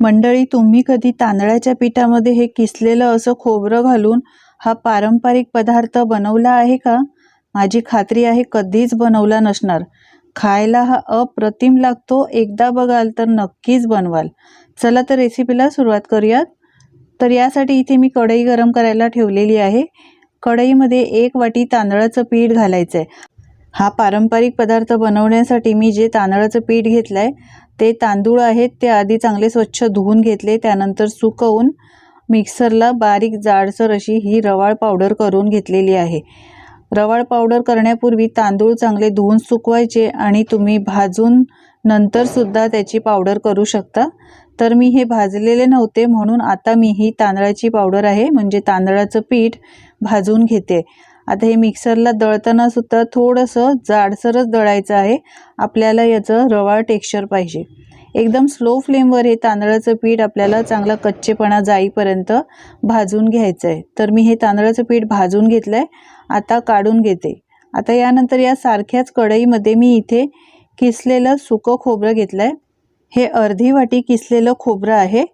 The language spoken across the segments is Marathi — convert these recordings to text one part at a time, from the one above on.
मंडळी तुम्ही कधी तांदळाच्या पिठामध्ये हे किसलेलं असं खोबरं घालून हा पारंपरिक पदार्थ बनवला आहे का? माझी खात्री आहे कधीच बनवला नसणार. खायला हा अप्रतिम लागतो. एकदा बघाल तर नक्कीच बनवाल. चला तर रेसिपीला सुरुवात करूयात. तर यासाठी इथे मी कढई गरम करायला ठेवलेली आहे. कढईमध्ये एक वाटी तांदळाचं पीठ घालायचं आहे हा पारंपरिक पदार्थ बनवण्यासाठी मी जे तांदळाचं पीठ घेतलं आहे ते तांदूळ आहेत ते आधी चांगले स्वच्छ धुवून घेतले त्यानंतर सुकवून मिक्सरला बारीक जाडसर अशी ही रवाळ पावडर करून घेतलेली आहे. रवाळ पावडर करण्यापूर्वी तांदूळ चांगले धुवून सुकवायचे आणि तुम्ही भाजून नंतरसुद्धा त्याची पावडर करू शकता. तर मी हे भाजलेले नव्हते म्हणून आता मी ही तांदळाची पावडर आहे म्हणजे तांदळाचं पीठ भाजून घेते. आता हे मिक्सरला दळताना सुद्धा थोडंसं जाडसरच दळायचं आहे. आपल्याला याचं रवाळ टेक्स्चर पाहिजे. एकदम स्लो फ्लेमवर हे तांदळाचं पीठ आपल्याला चांगला कच्चेपणा जाईपर्यंत भाजून घ्यायचं आहे. तर मी हे तांदळाचं पीठ भाजून घेतलं आहे आता काढून घेते. आता यानंतर या सारख्याच कढईमध्ये मी इथे किसलेलं सुकं खोबरं घेतलं आहे हे अर्धी वाटी किसलेलं खोबरं आहे.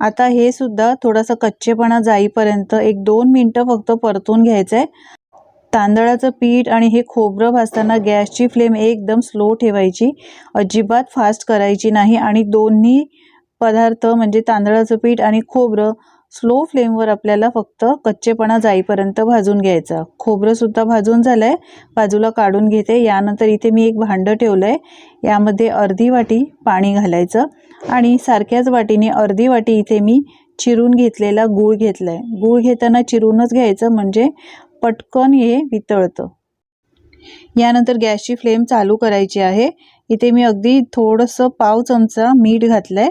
आता हे सुद्धा थोडासा कच्चेपणा जाईपर्यंत एक दोन मिनटं फक्त परतून घ्यायचं आहे तांदळाचं पीठ आणि हे खोबरं भाजताना गॅसची फ्लेम एकदम स्लो ठेवायची. अजिबात फास्ट करायची नाही आणि दोन्ही पदार्थ म्हणजे तांदळाचं पीठ आणि खोबरं स्लो फ्लेमवर आपल्याला फक्त कच्चेपणा जाईपर्यंत भाजून घ्यायचा. खोबरंसुद्धा भाजून झालं आहे बाजूला काढून घेते. यानंतर इथे मी एक भांडं ठेवलं आहे यामध्ये अर्धी वाटी पाणी घालायचं आणि सारख्याच वाटीने अर्धी वाटी इथे मी चिरून घेतलेला गूळ घेतला आहे गूळ घेताना चिरूनच घ्यायचं म्हणजे पटकन हे वितळतं. यानंतर गॅसची फ्लेम चालू करायची आहे. इथे मी अगदी थोडंसं पाव चमचा मीठ घातलं आहे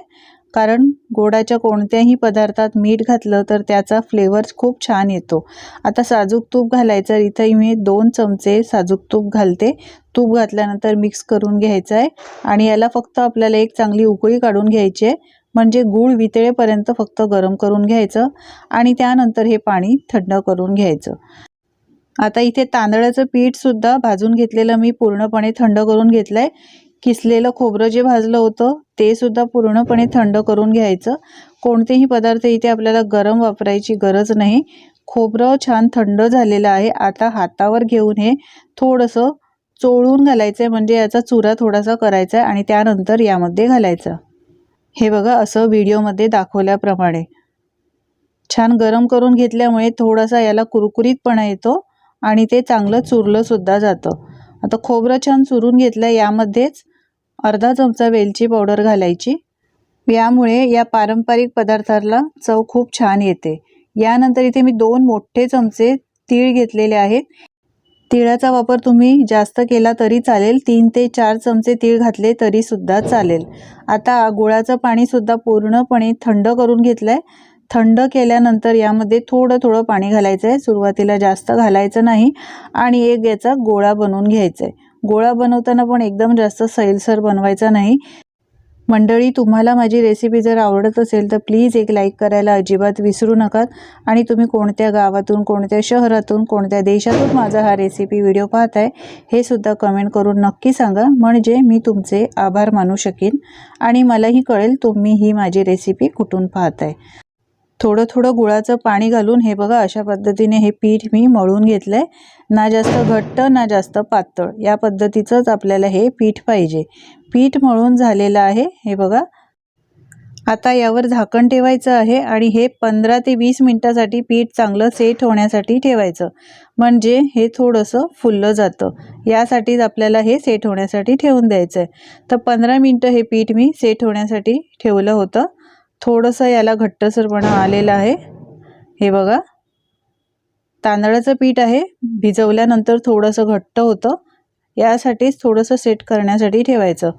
कारण गोडाच्या कोणत्याही पदार्थात मीठ घातलं तर त्याचा फ्लेवर खूप छान येतो. आता साजूक तूप घालायचं इथे मी दोन चमचे साजूक तूप घालते. तूप घातल्यानंतर मिक्स करून घ्यायचं आहे आणि याला फक्त आपल्याला एक चांगली उकळी काढून घ्यायची आहे. म्हणजे गूळ वितळेपर्यंत फक्त गरम करून घ्यायचं. आणि त्यानंतर हे पाणी थंड करून घ्यायचं. आता इथे तांदळाचं पीठसुद्धा भाजून घेतलेलं मी पूर्णपणे थंड करून घेतलं आहे किसलेलं खोबरं जे भाजलं होतं ते सुद्धा पूर्णपणे थंड करून घ्यायचं. कोणतेही पदार्थ इथे आपल्याला गरम वापरायची गरज नाही. खोबरं छान थंड झालेलं आहे. आता हातावर घेऊन हे थोडंसं चोळून घालायचं आहे म्हणजे याचा चुरा थोडासा करायचा आहे आणि त्यानंतर यामध्ये घालायचं. हे बघा असं व्हिडिओमध्ये दाखवल्याप्रमाणे. छान गरम करून घेतल्यामुळे थोडासा याला कुरकुरीतपणा येतो. आणि ते चांगलं चुरलं सुद्धा जातं. आता खोबरं छान चुरून घेतलं यामध्येच अर्धा चमचा वेलची पावडर घालायची. यामुळे या पारंपरिक पदार्थाला चव खूप छान येते. यानंतर इथे मी दोन मोठे चमचे तीळ घेतलेले आहेत. तिळाचा वापर तुम्ही जास्त केला तरी चालेल. तीन ते चार चमचे तीळ घातले तरी सुद्धा चालेल. आता गुळाचं पाणीसुद्धा पूर्णपणे थंड करून घेतलं आहे थंड केल्यानंतर यामध्ये थोडं थोडं पाणी घालायचं आहे सुरुवातीला जास्त घालायचं नाही आणि एक याचा गोळा बनवून घ्यायचा आहे गोळा बनवताना पण एकदम जास्त सैलसर बनवायचा नाही. मंडळी तुम्हाला माझी रेसिपी जर आवडत असेल तर प्लीज एक लाईक करायला अजिबात विसरू नका. आणि तुम्ही कोणत्या गावातून कोणत्या शहरातून कोणत्या देशातून माझा हा रेसिपी व्हिडिओ पाहत आहे हे सुद्धा कमेंट करून नक्की सांगा. म्हणजे मी तुमचे आभार मानू शकेन. आणि मलाही कळेल तुम्ही ही माझी रेसिपी कुठून पाहत आहे थोडं थोडं गुळाचं पाणी घालून हे बघा अशा पद्धतीने हे पीठ मी मळून घेतलं आहे ना जास्त घट्ट ना जास्त पातळ. या पद्धतीचंच आपल्याला हे पीठ पाहिजे. पीठ मळून झालेलं आहे हे बघा. आता यावर झाकण ठेवायचं आहे आणि हे पंधरा ते वीस मिनटासाठी पीठ चांगलं सेट होण्यासाठी ठेवायचं. म्हणजे हे थोडंसं फुललं जातं. यासाठीच आपल्याला हे सेट होण्यासाठी ठेवून द्यायचं आहे तर पंधरा मिनटं हे पीठ मी सेट होण्यासाठी ठेवलं होतं. थोडंसं याला घट्टसरपणा आलेला आहे. हे बघा. तांदळाचं पीठ आहे. भिजवल्यानंतर थोडंसं घट्ट होतं. यासाठीच थोडंसं सेट करण्यासाठी ठेवायचं.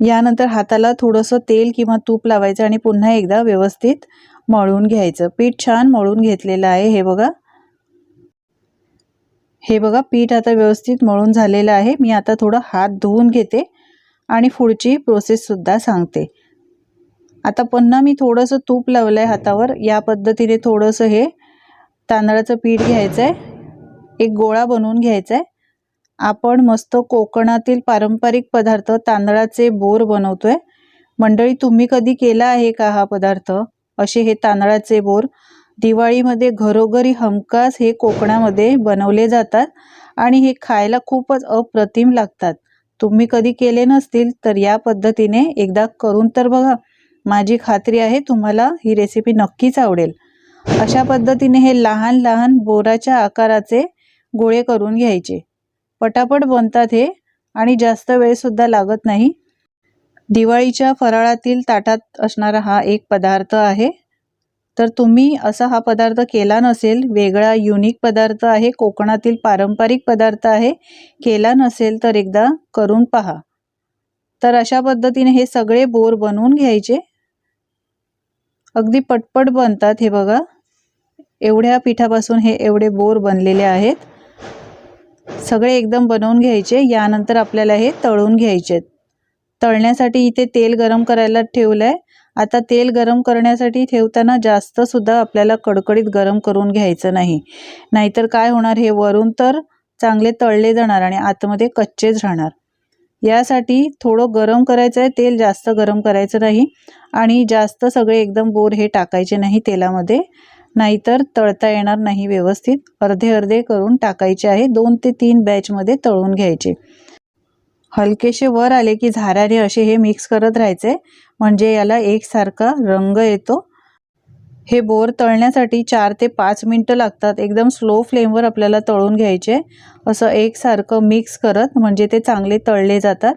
यानंतर हाताला थोडंसं तेल किंवा तूप लावायचं आणि पुन्हा एकदा व्यवस्थित मळून घ्यायचं. पीठ छान मळून घेतलेलं आहे. हे बघा. हे बघा पीठ आता व्यवस्थित मळून झालेलं आहे. मी आता थोडं हात धुवून घेते आणि पुढची प्रोसेससुद्धा सांगते. आता पुन्हा मी थोडंसं तूप लावलं आहे हातावर. या पद्धतीने थोडंसं हे तांदळाचं पीठ घ्यायचं आहे एक गोळा बनवून घ्यायचा आहे आपण मस्त कोकणातील पारंपरिक पदार्थ तांदळाचे बोर बनवतो आहे मंडळी तुम्ही कधी केला आहे का हा पदार्थ? असे हे तांदळाचे बोर. दिवाळीमध्ये घरोघरी हमखास हे कोकणामध्ये बनवले जातात आणि हे खायला खूपच अप्रतिम लागतात. तुम्ही कधी केले नसतील तर या पद्धतीने एकदा करून तर बघा. माझी खात्री आहे तुम्हाला ही रेसिपी नक्कीच आवडेल. अशा पद्धतीने हे लहान लहान बोराच्या आकाराचे गोळे करून घ्यायचे. पटापट बनतात हे आणि जास्त वेळसुद्धा लागत नाही. दिवाळीच्या फराळातील ताटात असणारा हा एक पदार्थ आहे. तर तुम्ही असा हा पदार्थ केला नसेल वेगळा युनिक पदार्थ आहे कोकणातील पारंपरिक पदार्थ आहे केला नसेल तर एकदा करून पहा. तर अशा पद्धतीने हे सगळे बोर बनवून घ्यायचे. अगदी पटपट बनतात हे बघा. एवढ्या पिठापासून हे एवढे बोर बनलेले आहेत. सगळे एकदम बनवून घ्यायचे. यानंतर आपल्याला हे तळून घ्यायचे. तळण्यासाठी इथे तेल गरम करायला ठेवलं आहे आता तेल गरम करण्यासाठी ठेवताना जास्त सुद्धा आपल्याला कडकडीत गरम करून घ्यायचं नाही. नाहीतर काय होणार? हे वरून तर चांगले तळले जाणार आणि आतमध्ये कच्चेच राहणार. यासाठी थोडं गरम करायचं आहे तेल जास्त गरम करायचं नाही आणि जास्त सगळे एकदम बोर हे टाकायचे नाही तेलामध्ये. नाहीतर तळता येणार नाही व्यवस्थित. अर्धे अर्धे करून टाकायचे आहे. दोन ते तीन बॅचमध्ये तळून घ्यायचे. हलकेसे वर आले की झाऱ्याने असे हे मिक्स करत राहायचे. म्हणजे याला एकसारखा रंग येतो. हे बोर तळण्यासाठी चार ते पाच मिनटं लागतात. एकदम स्लो फ्लेमवर आपल्याला तळून घ्यायचे. असं एकसारखं मिक्स करत म्हणजे ते चांगले तळले जातात.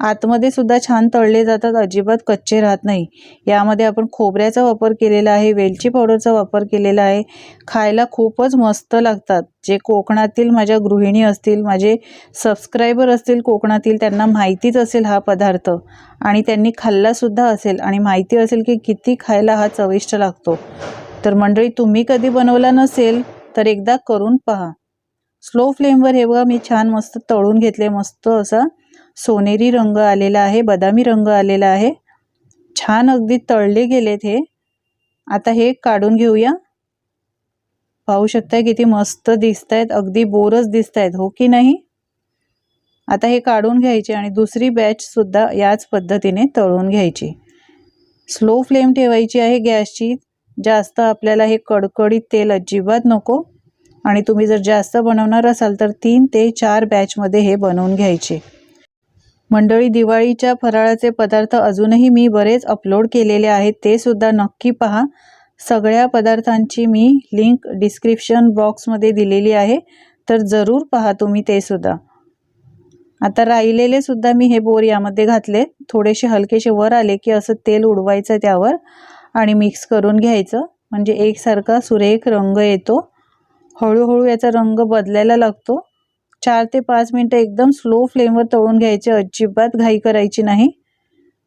आतमध्ये सुद्धा छान तळले जातात अजिबात कच्चे राहत नाही. यामध्ये आपण खोबऱ्याचा वापर केलेला आहे वेलची पावडरचा वापर केलेला आहे. खायला खूपच मस्त लागतात. जे कोकणातील माझ्या गृहिणी असतील माझे सबस्क्रायबर असतील कोकणातील त्यांना माहितीच असेल हा पदार्थ. आणि त्यांनी खाल्लासुद्धा असेल आणि माहिती असेल की किती खायला हा चविष्ट लागतो. तर मंडळी तुम्ही कधी बनवला नसेल तर एकदा करून पहा. स्लो फ्लेमवर हे बघा मी छान मस्त तळून घेतले मस्त असा सोनेरी रंग आलेला आहे बदामी रंग आलेला आहे. छान अगदी तळले गेलेत हे. आता हे काढून घेऊया. पाहू शकताय किती मस्त दिसत आहेत अगदी बोरच दिसत आहेत हो की नाही? आता हे काढून घ्यायचे आणि दुसरी बॅच सुद्धा याच पद्धतीने तळून घ्यायची. स्लो फ्लेम ठेवायची आहे गॅसची. जास्त आपल्याला हे कडकडीत तेल अजिबात नको. आणि तुम्ही जर जास्त बनवणार असाल तर तीन ते चार बॅचमध्ये हे बनवून घ्यायचे. मंडळी दिवाळीच्या फराळाचे पदार्थ अजूनही मी बरेच अपलोड केलेले आहेत ते सुद्धा नक्की पहा. सगळ्या पदार्थांची मी लिंक डिस्क्रिप्शन बॉक्समध्ये दिलेली आहे तर जरूर पहा तुम्ही ते सुद्धा. आता राहिलेले सुद्धा मी हे बोर यामध्ये घातले थोडेसे हलकेसे वर आले की असं तेल उडवायचं त्यावर आणि मिक्स करून घ्यायचं. म्हणजे एकसारखा सुरेख रंग येतो. हळूहळू याचा रंग बदलायला लागतो. चार ते पाच मिनटं एकदम स्लो फ्लेमवर तळून घ्यायचे. अजिबात घाई करायची नाही.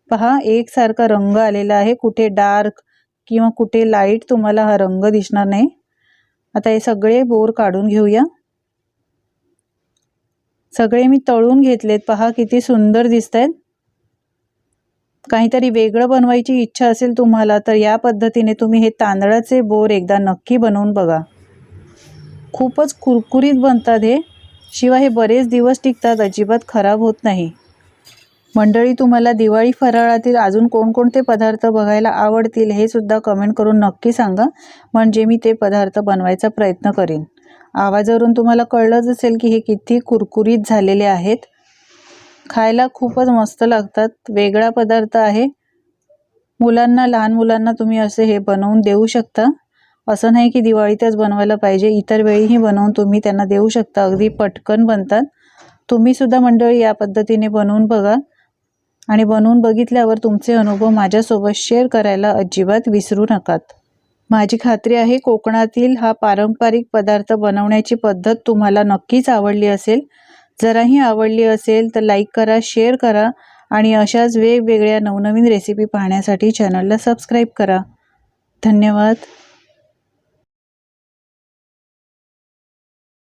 पहा एकसारखा रंग आलेला आहे. कुठे डार्क किंवा कुठे लाइट तुम्हाला हा रंग दिसणार नाही. आता हे सगळे बोर काढून घेऊया. सगळे मी तळून घेतलेत. पहा किती सुंदर दिसत आहेत काहीतरी वेगळं बनवायची इच्छा असेल तुम्हाला तर या पद्धतीने तुम्ही हे तांदळाचे बोर एकदा नक्की बनवून बघा. खूपच कुरकुरीत बनतात हे. शिवाय हे बरेच दिवस टिकतात अजिबात खराब होत नाही. मंडळी तुम्हाला दिवाळी फराळातील अजून कोणकोणते पदार्थ बघायला आवडतील हे सुद्धा कमेंट करून नक्की सांगा. म्हणजे मी ते पदार्थ बनवायचा प्रयत्न करीन. आवाजावरून तुम्हाला कळलंच असेल की हे किती कुरकुरीत झालेले आहेत. खायला खूपच मस्त लागतात. वेगळा पदार्थ आहे. मुलांना लहान मुलांना तुम्ही असे हे बनवून देऊ शकता. असं नाही की दिवाळीतच बनवायला पाहिजे. इतर वेळीही बनवून तुम्ही त्यांना देऊ शकता. अगदी पटकन बनतात. तुम्ही सुद्धा मंडळी या पद्धतीने बनवून बघा. आणि बनवून बघितल्यावर तुमचे अनुभव माझ्यासोबत शेअर करायला अजिबात विसरू नकात. माझी खात्री आहे कोकणातील हा पारंपरिक पदार्थ बनवण्याची पद्धत तुम्हाला नक्कीच आवडली असेल. जराही आवडली असेल तर लाईक करा शेअर करा आणि अशाच वेगवेगळ्या नवनवीन रेसिपी पाहण्यासाठी चॅनलला सबस्क्राईब करा. धन्यवाद.